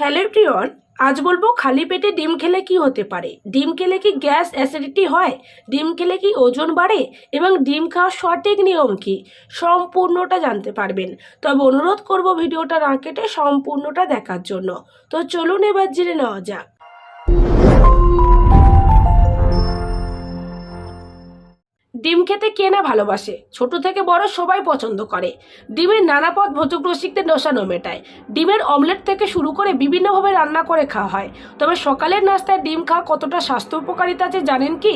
Hello প্রিয়ন, আজ বলব খালি পেটে ডিম খেলে কি হতে পারে? ডিম খেলে কি গ্যাস অ্যাসিডিটি হয়? ডিম খেলে কি ওজন বাড়ে? এবং ডিম খাওয়ার সঠিক নিয়ম কি? সম্পূর্ণটা জানতে পারবেন। তবে অনুরোধ করব ভিডিওটা না কেটে সম্পূর্ণটা দেখার জন্য। তো চলুন এবার জেনে নেওয়া যাক। ডিম খেতে কে না ভালোবাসে? ছোট থেকে বড় সবাই পছন্দ করে। ডিমের নানা পদ ভোজক রসিকদের নশানো মেটায়। ডিমের অমলেট থেকে শুরু করে বিভিন্নভাবে রান্না করে খাওয়া হয়। তবে সকালের নাস্তায় ডিম খাওয়া কতটা স্বাস্থ্য উপকারিতা আছে জানেন কি?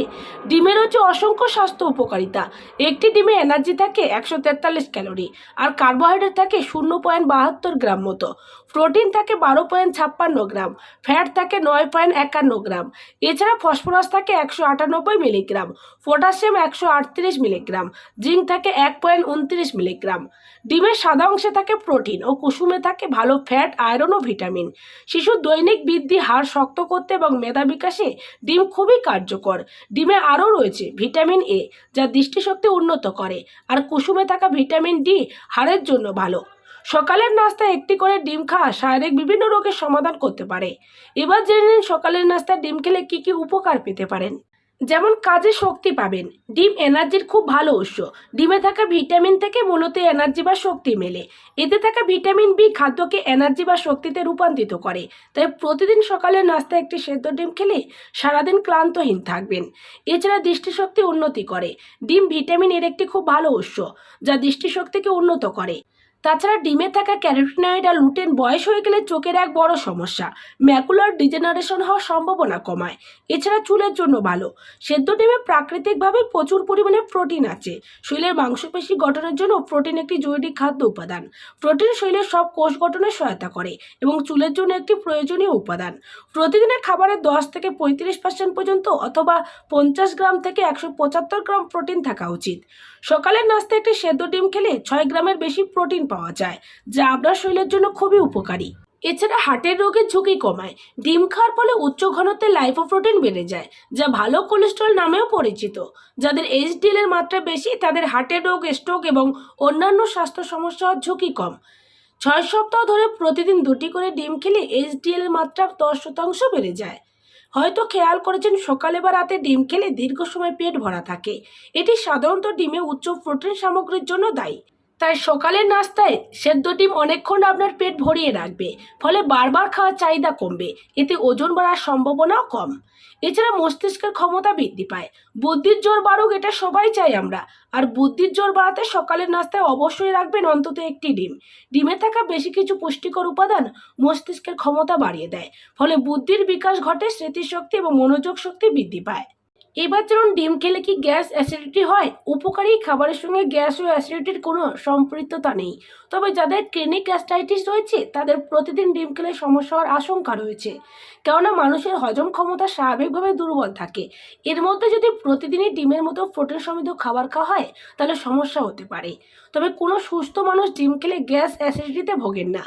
ডিমের হচ্ছে অসংখ্য স্বাস্থ্য উপকারিতা। একটি ডিমে এনার্জি থাকে একশো তেতাল্লিশ ক্যালোরি, আর কার্বোহাইড্রেট থাকে শূন্য পয়েন্ট বাহাত্তর গ্রাম মতো। প্রোটিন থাকে বারো পয়েন্ট ছাপ্পান্ন গ্রাম, ফ্যাট থাকে নয় পয়েন্ট একান্ন গ্রাম। এছাড়া ফসফরাস থাকে একশো আটানব্বই মিলিগ্রাম, পটাশিয়াম একশো আটত্রিশ মিলিগ্রাম, জিঙ্ক থাকে এক পয়েন্ট উনত্রিশ মিলিগ্রাম, ডিমের সাদা অংশে থাকে প্রোটিন ও কুসুমে থাকে ভালো ফ্যাট, আয়রন ও ভিটামিন। শিশুর দৈনিক বৃদ্ধি হাড় শক্ত করতে এবং মেধা বিকাশে ডিম খুবই কার্যকর। ডিমে আরও রয়েছে ভিটামিন এ, যা দৃষ্টিশক্তি উন্নত করে, আর কুসুমে থাকা ভিটামিন ডি হাড়ের জন্য ভালো। সকালের নাস্তায় একটি করে ডিম খাওয়া শারীরিক বিভিন্ন রোগের সমাধান করতে পারে। এবার জেনে নিন সকালের নাস্তায় ডিম খেলে কি কি উপকার পেতে পারেন। যেমন কাজে শক্তি পাবেন। ডিম এনার্জির খুব ভালো উৎস। ডিমে থাকা ভিটামিন থেকে মূলত এনার্জি বা শক্তি মেলে। এতে থাকা ভিটামিন বি খাদ্যকে এনার্জি বা শক্তিতে রূপান্তরিত করে। তাই প্রতিদিন সকালে নাস্তায় একটি সেদ্ধ ডিম খেলে সারাদিন ক্লান্তহীন থাকবেন। এছাড়া দৃষ্টিশক্তি উন্নতি করে। ডিম ভিটামিন এর একটি খুব ভালো উৎস, যা দৃষ্টিশক্তিকে উন্নত করে। তাছাড়া ডিমে থাকা ক্যারোটিনয়েড আর লুটেন বয়স হয়ে গেলে চোখের এক বড় সমস্যা। ম্যাকুলার ডিজেনারেশন হওয়ার সম্ভাবনা কমায়। এছাড়া চুলের জন্য ভালো। সেদ্ধ ডিমে প্রাকৃতিকভাবে প্রচুর পরিমাণে প্রোটিন আছে। শরীরের মাংসপেশি গঠনের জন্য প্রোটিন একটি জরুরি খাদ্য উপাদান। প্রোটিন শরীরের সব কোষ গঠনে সহায়তা করে এবং চুলের জন্য একটি প্রয়োজনীয় উপাদান। প্রতিদিনের খাবারে দশ থেকে পঁয়ত্রিশ পার্সেন্ট পর্যন্ত অথবা পঞ্চাশ গ্রাম থেকে একশো পঁচাত্তর গ্রাম প্রোটিন থাকা উচিত। সকালের নাস্তায় একটি সেদ্ধ ডিম খেলে ছয় গ্রামের বেশি প্রোটিন পাওয়া যায়, যা আপনার শরীরের জন্য খুবই উপকারী। এছাড়া হার্টের রোগের ঝুঁকি কমায়। ডিম খাওয়ার ফলে উচ্চ ঘনত্বের লাইফোপ্রোটিন বেড়ে যায়, যা ভালো কোলেস্ট্রল নামেও পরিচিত। যাদের এইচডিএল এর মাত্রা বেশি, তাদের হার্টের রোগ স্ট্রোক এবং অন্যান্য স্বাস্থ্য সমস্যা ঝুঁকি কম। ছয় সপ্তাহ ধরে প্রতিদিন দুটি করে ডিম খেলে এইচডিএল এর মাত্রা দশ শতাংশ বেড়ে যায়। হয়তো খেয়াল করেছেন, সকালে বা রাতে ডিম খেলে দীর্ঘ সময় পেট ভরা থাকে। এটি সাধারণত ডিমে উচ্চ প্রোটিন সামগ্রীর জন্য দায়ী। তাই সকালের নাস্তায় সেদ্ধ ডিম অনেকক্ষণ আপনার পেট ভরিয়ে রাখবে, ফলে বারবার খাওয়ার চাহিদা কমবে। এতে ওজন বাড়ার সম্ভাবনাও কম। এছাড়া মস্তিষ্কের ক্ষমতা বৃদ্ধি পায়। বুদ্ধির জোর বাড়ুক এটা সবাই চাই আমরা। আর বুদ্ধির জোর বাড়াতে সকালের নাস্তায় অবশ্যই রাখবেন অন্তত একটি ডিম। ডিমে থাকা বেশি কিছু পুষ্টিকর উপাদান মস্তিষ্কের ক্ষমতা বাড়িয়ে দেয়, ফলে বুদ্ধির বিকাশ ঘটে স্মৃতিশক্তি এবং মনোযোগ শক্তি বৃদ্ধি পায়। এবার যেমন ডিম খেলে কি গ্যাস অ্যাসিডিটি হয়? উপকারী খাবারের সঙ্গে গ্যাস ও অ্যাসিডিটির কোনো সম্পৃক্ততা নেই। তবে যাদের ক্লিনিক গ্যাস্ট্রাইটিস রয়েছে, তাদের প্রতিদিন ডিম খেলে সমস্যা হওয়ার আশঙ্কা রয়েছে। কেননা মানুষের হজম ক্ষমতা স্বাভাবিকভাবে দুর্বল থাকে। এর মধ্যে যদি প্রতিদিনই ডিমের মতো প্রোটিন সমৃদ্ধ খাবার খাওয়া হয়, তাহলে সমস্যা হতে পারে। তবে কোনো সুস্থ মানুষ ডিম খেলে গ্যাস অ্যাসিডিটিতে ভোগেন না।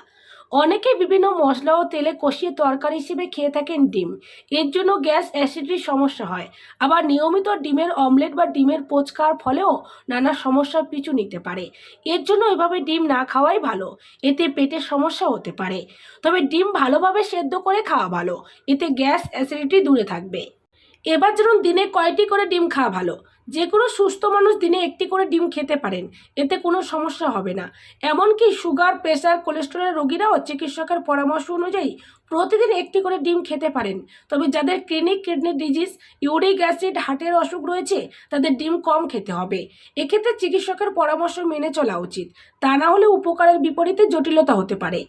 অনেকে বিভিন্ন মশলা ও তেলে কষিয়ে তরকারি হিসেবে খেয়ে থাকেন ডিম। এর জন্য গ্যাস অ্যাসিডিটির সমস্যা হয়। আবার নিয়মিত ডিমের অমলেট বা ডিমের পোচ খাওয়ার ফলেও নানা সমস্যার পিছু নিতে পারে। এর জন্য এভাবে ডিম না খাওয়াই ভালো। এতে পেটের সমস্যা হতে পারে। তবে ডিম ভালোভাবে সেদ্ধ করে খাওয়া ভালো। এতে গ্যাস অ্যাসিডিটি দূরে থাকবে। এবার যেমন দিনে কয়টি করে ডিম খাওয়া ভালো? যে কোনো সুস্থ মানুষ দিনে একটি করে ডিম খেতে পারেন। এতে কোনো সমস্যা হবে না। এমনকি সুগার প্রেশার কোলেস্টেরলের রোগীরাও চিকিৎসকের পরামর্শ অনুযায়ী প্রতিদিন একটি করে ডিম খেতে পারেন। তবে যাদের clinic kidney disease, uric acid, হার্টের অসুখ রয়েছে, তাদের ডিম কম খেতে হবে। এক্ষেত্রে চিকিৎসকের পরামর্শ মেনে চলা উচিত। তা না হলে উপকারের বিপরীতে জটিলতা হতে পারে।